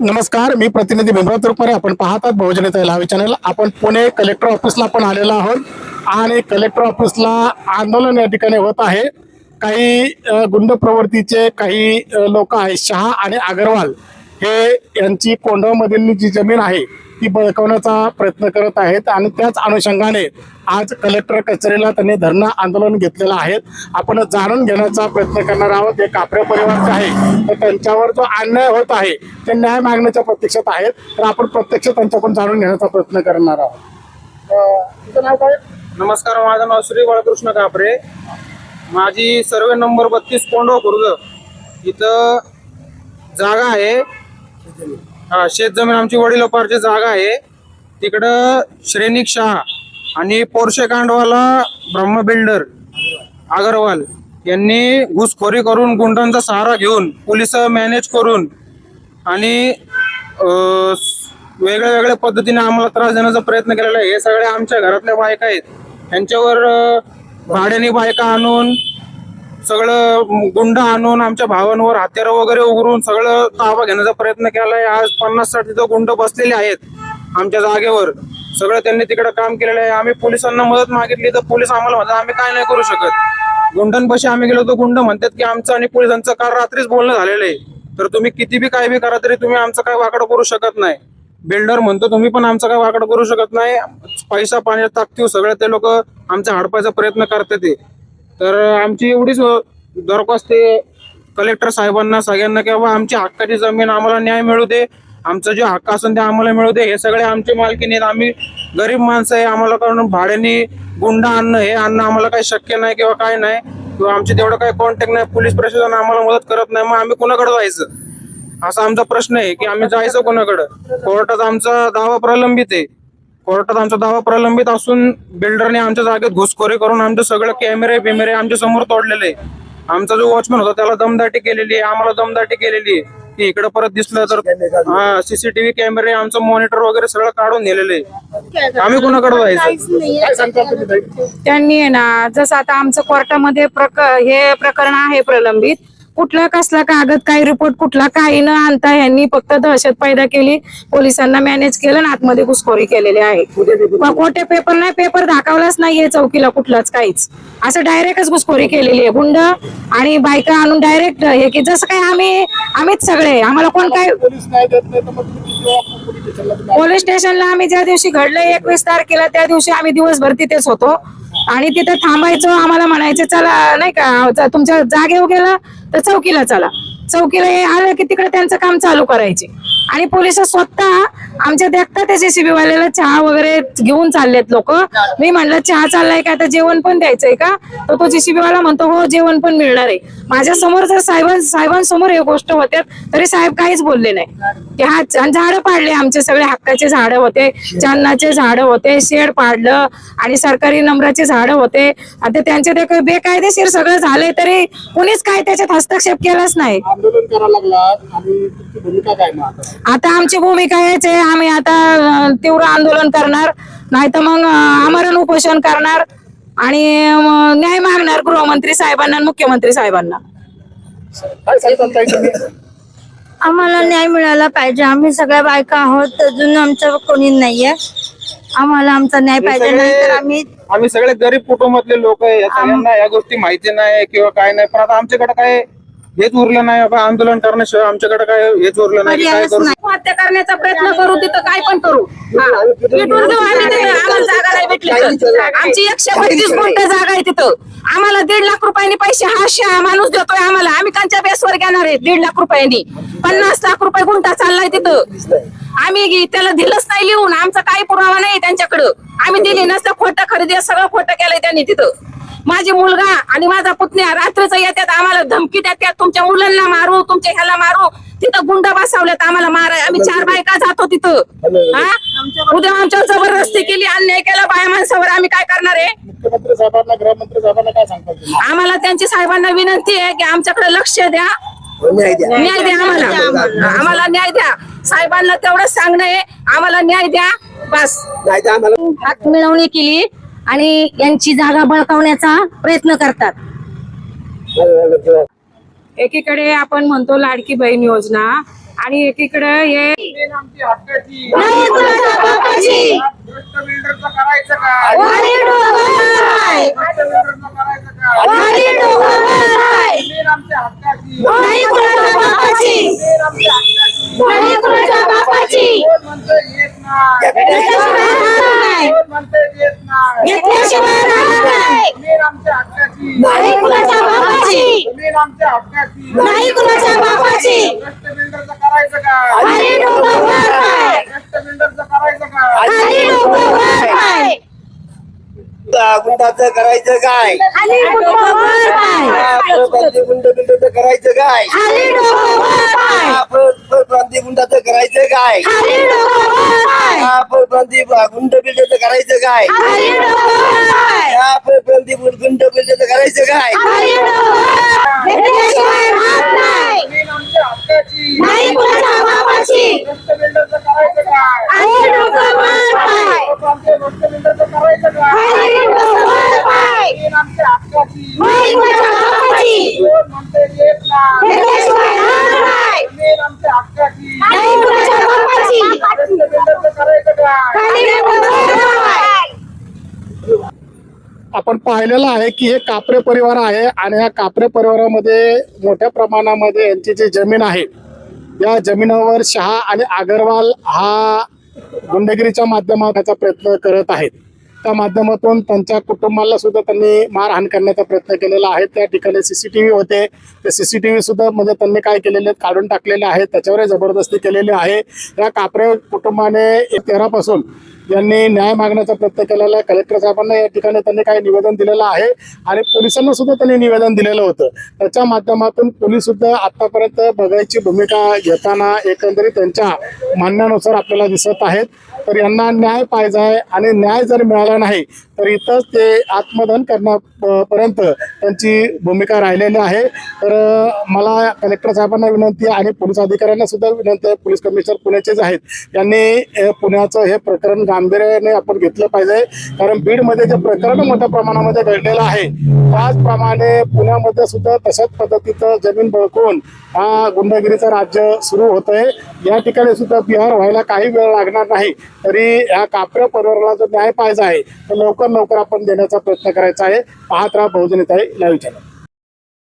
नमस्कार मी प्रतिनिधी भीमराव तुरपरे आपण पाहतात बहुजन लावी चॅनल आपण पुणे कलेक्टर ऑफिसला पण आलेलो आहोत. आणि कलेक्टर ऑफिसला आंदोलन या ठिकाणी होत आहे. काही गुंड प्रवृत्तीचे काही लोक आहेत. शहा आणि अग्रवाल हे यांची कोंढवमधील जी जमीन आहे ती बळकवण्याचा प्रयत्न करत आहेत आणि त्याच अनुषंगाने आज कलेक्टर कचेरीला त्यांनी धरणं आंदोलन घेतलेलं आहे आपण जाणून घेण्याचा प्रयत्न करणार आहोत. हे कापरे परिवारचे आहे तर त्यांच्यावर जो अन्याय होत आहे ते न्याय मागण्याच्या प्रत्यक्षात आहेत. तर आपण प्रत्यक्ष त्यांच्याकडून जाणून घेण्याचा प्रयत्न करणार आहोत. तुझं नाव काय? नमस्कार माझं नाव श्री बाळकृष्ण कापरे. माझी सर्वे नंबर बत्तीस कोंडो खुर्द इथं जागा आहे. हा शेत जमीन आमची वडिलोपारची जागा आहे. तिकडं श्रेनिक शहा आणि पोर्शे कांडवाला ब्रह्म बिल्डर अगरवाल यांनी घुसखोरी करून गुंडांचा सहारा घेऊन पोलीस मॅनेज करून आणि वेगळ्या वेगळ्या पद्धतीने आम्हाला त्रास देण्याचा प्रयत्न केलेला आहे. हे सगळे आमच्या घरातल्या बायका आहेत. यांच्यावर भाड्याने बायका आणून सगळं गुंड आणून आमच्या भावांवर हत्यारं वगैरे उघडून सगळं ताबा घेण्याचा प्रयत्न केलाय. आज पन्नास साठ तिथं गुंड बसलेले आहेत आमच्या जागेवर. सगळं त्यांनी तिकडे काम केलेलं आहे. आम्ही पोलिसांना मदत मागितली तर पोलीस आम्हाला म्हणतात आम्ही काय नाही करू शकत. गुंडांपाशी आम्ही गेलो तर गुंड म्हणतात की आमचं आणि पोलिसांचं काल रात्रीच बोलणं झालेलं आहे. तर तुम्ही किती बी काय बी करा तरी तुम्ही आमचं काय वाकडं करू शकत नाही. बिल्डर म्हणतो तुम्ही पण आमचं काय वाकडं करू शकत नाही. पैसा पाण्यात ताकतीव सगळं. ते लोक आमच्या हडपायचा प्रयत्न करतात ते. तर आमची एवढीच दरखास्त आहे कलेक्टर साहेबांना सगळ्यांना की बाबा आमची हक्काची जमीन आम्हाला न्याय मिळू दे. आमचा जे हक्क असेल ते आम्हाला मिळू दे. हे सगळे आमचे मालकीने आम्ही गरीब माणसं आहे. आम्हाला कारण भाड्याने गुंडा आणणं हे आणणं आम्हाला काही शक्य नाही किंवा काय नाही. किंवा आमचे तेवढं काही कॉन्टॅक्ट नाही. पोलीस प्रशासन आम्हाला मदत करत नाही. मग आम्ही कोणाकडे जायचं? असा आमचा प्रश्न आहे की आम्ही जायचं कोणाकडं? कोर्टात आमचा दावा प्रलंबित आहे. कोर्टात आमचा दावा प्रलंबित असून बिल्डरने आमच्या जागेत घुसखोरी करून आमचं सगळं कॅमेरे बिमेरे आमच्यासमोर तोडलेले आमचा जो वॉचमॅन होता त्याला दमदाटी केलेली आहे आम्हाला दमदाटी केलेली आहे. की इकडे परत दिसलं तर हा सीसीटीव्ही कॅमेरे आमचं मॉनिटर वगैरे सगळं काढून नेलेलं आम्ही कोणाकडे जायचं? त्यांनी आहे ना जसं आता आमचं कोर्टामध्ये प्रक हे प्रकरण आहे प्रलंबित कुठला कसला कागद काही रिपोर्ट कुठला काही न आणता यांनी फक्त दहशत पैदा केली. पोलिसांना मॅनेज केलं आणि आतमध्ये घुसखोरी केलेली आहे. खोटे पेपर नाही पेपर दाखवलाच नाहीये चौकीला कुठलाच काहीच. असं डायरेक्टच घुसखोरी केलेली आहे. गुंड आणि बायका आणून डायरेक्ट हे की जसं काय आम्ही आम्हीच सगळे. आम्हाला कोण काय पोलीस स्टेशनला आम्ही ज्या दिवशी घडलं एकवीस तारखेला त्या दिवशी आम्ही दिवसभर तिथेच होतो. आणि तिथे थांबायचो आम्हाला म्हणायचे चला नाही का तुमच्या जागे गेला तर चौकीला चला. चौकीला हे आलं की तिकडे त्यांचं काम चालू करायचे. आणि पोलीस स्वतः आमच्या देखतात त्या जेसीबी वाल्याला चहा वगैरे घेऊन चाललेत लोक. मी म्हणलं चहा चाललाय का? आता जेवण पण द्यायचंय का? तर तो जेसीबी वाला म्हणतो हो जेवण पण मिळणार आहे. माझ्यासमोर जर साहेबां साहेबांसमोर हे गोष्ट होत्या तरी साहेब काहीच बोलले नाही. की हा झाडं पाडले आमचे सगळे हक्काचे झाडं होते चन्नाचे झाडं होते शेड पाडलं आणि सरकारी नंबराचे झाडं होते. आता त्यांचे ते बेकायदेशीर सगळं झालंय तरी कुणीच काय त्याच्यात हस्तक्षेप केलाच नाही. आंदोलन करायला लागलात आणि भूमिका काय आता आमची भूमिका याच आहे. आम्ही आता तीव्र आंदोलन करणार नाही तर मग आमरण उपोषण करणार आणि न्याय मागणार गृहमंत्री साहेबांना आणि मुख्यमंत्री साहेबांना. काय सांगता ताई तुम्ही आम्हाला न्याय मिळाला पाहिजे. आम्ही सगळ्या बायका आहोत. अजून आमचं कोणी नाहीये. आम्हाला आमचा न्याय हे पाहिजे. सगळे- आम्ही आम्ही सगळे गरीब कुटुंबातले लोक आहे. या सगळ्यांना या गोष्टी माहिती नाही किंवा काय नाही. पण आता आमच्याकडे काय हेच उरलं नाही बाबा आंदोलन करण्याशिवाय आमच्याकडे काय हेच उरलं नाही काय करू हत्या करण्याचा प्रयत्न करू तिथं काय पण करू. हा. भेटून देऊ आम्ही तिथं. आम्हाला जागा नाही भेटली तर. आमची एकशे पंचवीस गुंठ जागा आहे तिथं. आम्हाला दीड लाख रुपयांनी पैसे हा शहा माणूस देतोय आम्हाला. आम्ही त्यांच्या बेसवर घेणार आहे दीड लाख रुपयांनी. पन्नास लाख रुपये गुंठा चाललाय तिथं. आम्ही त्याला दिलंच नाही लिहून. आमचा काही पुरावा नाही. त्यांच्याकडं आम्ही दिली नसतं खोटं खरेदी सगळं खोटं केलंय त्यांनी तिथं. माझी मुलगा आणि माझा पुतण्या रात्रीचं येतात आम्हाला धमकी देतात तुमच्या मुलांना मारू तुमच्या ह्याला मारू. तिथं गुंड बसवल्यात आम्हाला माराय. आम्ही चार बायका जातो तिथं. हा? उद्या आमच्यावर जबरदस्ती केली अन्याय केला बाया माणसावर आम्ही काय करणार आहे? मुख्यमंत्री साहेबांना गृहमंत्री साहेबांना काय सांगता तुम्ही आम्हाला त्यांची साहेबांना विनंती आहे की आमच्याकडे लक्ष द्या. न्याय द्या आम्हाला. आम्हाला न्याय द्या. साहेबांना तेवढंच सांगणं आहे. आम्हाला न्याय द्या. बस. हात मिळवणी केली आणि यांची जागा बळकावण्याचा प्रयत्न करतात. एकीकडे आपण म्हणतो लाडकी बहीण योजना आणि एकीकडे हे नाही कुणाच्या बापाची. वारी वारी नाही कुणाच्या बापाची. नाही कुणाच्या बापाची. नाही. घेतल्याशिवाय राहणार नाही जमीन आमच्या हक्काची नाही कुणाच्या बापाची जमीन आमच्या हक्काची नाही कुणाच्या बापाची भ्रष्ट बिल्डरचं करायचं काय वारी डोंगर काय भ्रष्ट बिल्डरचं करायचं काय खाली डोंगर काय गुंडाचं करायचं काय? खाली गुंड गुंडाचं करायचं काय? खाली प्रांती गुंडाचं करायचं काय? खाली काय प्रांती गुंड बिल्डाचं करायचं काय? खाली डोंगर काय प्रांती गुंड बिल्डाचं करायचं काय? खाली राहत नाही. नाही कुणाच्या बापाची भ्रष्ट बिल्डरचं करायचं काय खाली डोंगर काय प्रांतीय भ्रष्ट बिल्डरचं करायचं काय खाली डोंगर काय जमीन आमच्या हक्काची नाही कुणाच्या बापाची कोण म्हणते येत नाही घेतल्याशिवाय राहणार नाही जमीन आमच्या हक्काची नाही कुणाच्या बापाची भ्रष्ट बिल्डरचं करायचं काय खाली डोंगर काय आपण पाहिलेलं आहे की हे कापरे परिवार आहे आणि या कापरे परिवारामध्ये मोठ्या प्रमाणामध्ये यांची जी जमीन आहे या जमिनीवर शहा आणि अगरवाल हा गुंडगिरीच्या माध्यमाचा प्रयत्न करत आहेत. त्या माध्यमातून त्यांच्या कुटुंबाला सुद्धा त्यांनी मारहाण करण्याचा प्रयत्न केलेला आहे. त्या ठिकाणी सीसीटीव्ही होते. ते सीसीटीव्ही सुद्धा म्हणजे त्यांनी काय केलेले आहेत काढून टाकलेले आहेत त्याच्यावर जबरदस्ती केलेली आहे. या कापरे कुटुंबाने तेरापासून यांनी न्याय मागण्याचा प्रयत्न केलेला आहे. कलेक्टर साहेबांना या ठिकाणी त्यांनी काही निवेदन दिलेलं आहे आणि पोलिसांना सुद्धा त्यांनी निवेदन दिलेलं होतं. त्याच्या माध्यमातून पोलीस सुद्धा आतापर्यंत बघायची भूमिका घेताना एकंदरीत त्यांच्या म्हणण्यानुसार आपल्याला दिसत आहेत. तर यांना न्याय पाहिजे आहे आणि न्याय जर मिळाला नाही तर इथंच ते आत्मदहन करण्यापर्यंत त्यांची भूमिका राहिलेली आहे. तर मला कलेक्टर साहेबांना विनंती आहे आणि पोलीस अधिकाऱ्यांना सुद्धा विनंती आहे. पोलीस कमिशनर पुण्याचेच आहेत यांनी पुण्याचं हे प्रकरण गांभीर्याने आपण घेतलं पाहिजे. कारण बीडमध्ये जे प्रकरण मोठ्या प्रमाणामध्ये घडलेलं आहे त्याचप्रमाणे पुण्यामध्ये सुद्धा तशाच पद्धतीचं जमीन बळकून हा गुंडगिरीचं राज्य सुरू होत आहे या ठिकाणी सुद्धा बिहार व्हायला काही वेळ लागणार नाही. तरी ह्या कापऱ्या परिवाराला जो न्याय पाहिजे आहे तर लवकर लवकर आपण देण्याचा प्रयत्न करायचा आहे. पाहत राहा बहुजनित आहे. या विचारात